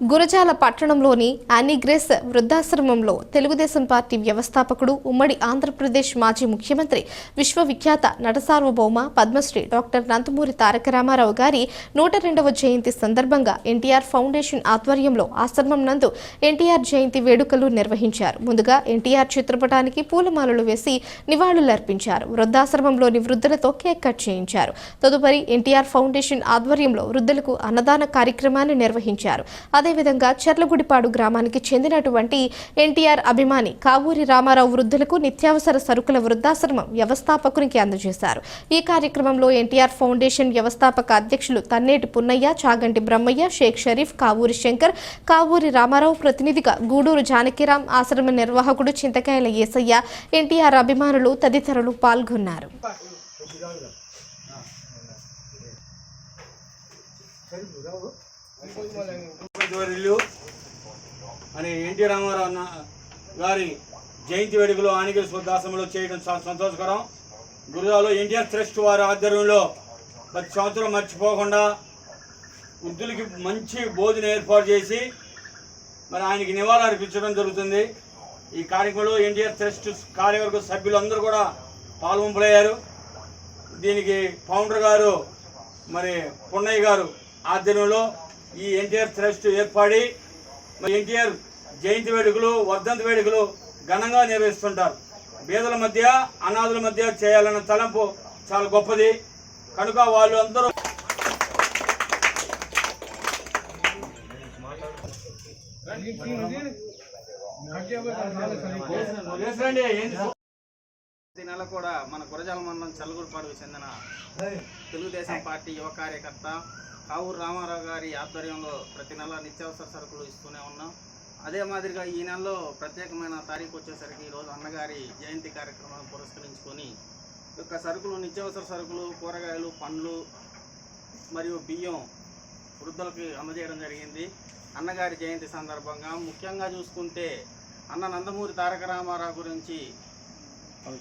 గురజాల పట్టణంలోని యానిగ్రెస్ వృద్ధాశ్రమంలో తెలుగుదేశం పార్టీ వ్యవస్థాపకుడు ఉమ్మడి ఆంధ్రప్రదేశ్ మాజీ ముఖ్యమంత్రి విశ్వవిఖ్యాత నటసార్వభౌమ పద్మశ్రీ డాక్టర్ నందమూరి తారక రామారావు గారి నూట రెండవ జయంతి సందర్భంగా ఎన్టీఆర్ ఫౌండేషన్ ఆధ్వర్యంలో ఆశ్రమం నందు ఎన్టీఆర్ జయంతి వేడుకలు నిర్వహించారు. ముందుగా ఎన్టీఆర్ చిత్రపటానికి పూలమాలలు వేసి నివాళులర్పించారు. వృద్ధాశ్రమంలోని వృద్ధులతో కేక్ కట్ చేయించారు. తదుపరి ఎన్టీఆర్ ఫౌండేషన్ ఆధ్వర్యంలో వృద్ధులకు అన్నదాన కార్యక్రమాన్ని నిర్వహించారు. అదే అదేవిధంగా చెర్లగుడిపాడు గ్రామానికి చెందినటువంటి ఎన్టీఆర్ అభిమాని కావూరి రామారావు వృద్ధులకు నిత్యావసర సరుకుల వృద్ధాశ్రమం వ్యవస్థాపకునికి అందజేశారు. ఈ కార్యక్రమంలో ఎన్టీఆర్ ఫౌండేషన్ వ్యవస్థాపక అధ్యక్షులు తన్నేటి పున్నయ్య చాగంటి బ్రహ్మయ్య షేక్ షరీఫ్ కావూరి శంకర్ కావూరి రామారావు ప్రతినిధిగా గూడూరు జానకిరాం ఆశ్రమ నిర్వాహకుడు చింతకాయల ఏసయ్య ఎన్టీఆర్ అభిమానులు తదితరులు పాల్గొన్నారు. వర్యులు అని ఎన్టీ రామారావు అన్న గారి జయంతి వేడుకలో ఆనిగిరి శుద్ధాశ్రమంలో చేయడం చాలా సంతోషకరం. గురుజాలో ఎన్టీఆర్ ట్రస్ట్ వారి ఆధ్వర్యంలో ప్రతి సంవత్సరం మర్చిపోకుండా వృద్ధులకి మంచి భోజనం ఏర్పాటు చేసి మరి ఆయనకి నివాళులు అర్పించడం జరుగుతుంది. ఈ కార్యక్రమంలో ఎన్టీఆర్ ట్రస్ట్ కార్యవర్గ సభ్యులందరూ కూడా పాల్గొంపులయ్యారు దీనికి ఫౌండర్ గారు మరి పున్నయ్య గారు ఆధ్వర్యంలో ఈ ఎన్టీఆర్ ట్రస్ట్ ఏర్పడి ఎన్టీఆర్ జయంతి వేడుకలు వర్ధంతి వేడుకలు ఘనంగా నిర్వహిస్తుంటారు. బీదల మధ్య అనాథుల మధ్య చేయాలన్న తలంపు చాలా గొప్పది. కనుక వాళ్ళు అందరూ ప్రతి నెల కూడా మన గురజాల మండలం చల్లగురిపాడుకు చెందిన తెలుగుదేశం పార్టీ యువ కార్యకర్త కావూరు రామారావు గారి ఆధ్వర్యంలో ప్రతి నెల నిత్యావసర సరుకులు ఇస్తూనే ఉన్నాం. అదే మాదిరిగా ఈ నెలలో ప్రత్యేకమైన తారీఖు వచ్చేసరికి ఈరోజు అన్నగారి జయంతి కార్యక్రమాన్ని పురస్కరించుకొని ఈ యొక్క సరుకులు నిత్యావసర సరుకులు కూరగాయలు పండ్లు మరియు బియ్యం వృద్ధులకి అందజేయడం జరిగింది. అన్నగారి జయంతి సందర్భంగా ముఖ్యంగా చూసుకుంటే అన్న నందమూరి తారక రామారావు గురించి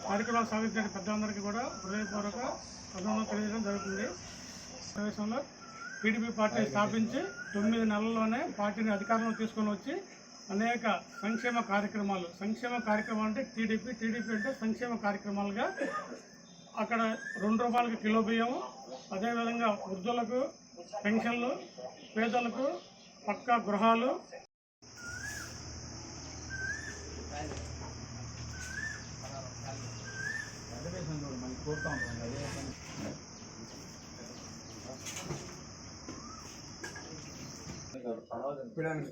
కార్యక్రమాలు సాగించిన పెద్దలందరికీ కూడా హృదయపూర్వక అభినందనలు తెలియజేయడం జరుగుతుంది. సమావేశంలో టీడీపీ పార్టీ స్థాపించి తొమ్మిది నెలల్లోనే పార్టీని అధికారంలో తీసుకొని వచ్చి అనేక సంక్షేమ కార్యక్రమాలు సంక్షేమ కార్యక్రమాలు అంటే టీడీపీ టీడీపీ అంటే సంక్షేమ కార్యక్రమాలుగా అక్కడ రెండు రూపాయలకి కిలో బియ్యం అదేవిధంగా వృద్ధులకు పెన్షన్లు పేదలకు పక్కా గృహాలు. పిల్లలు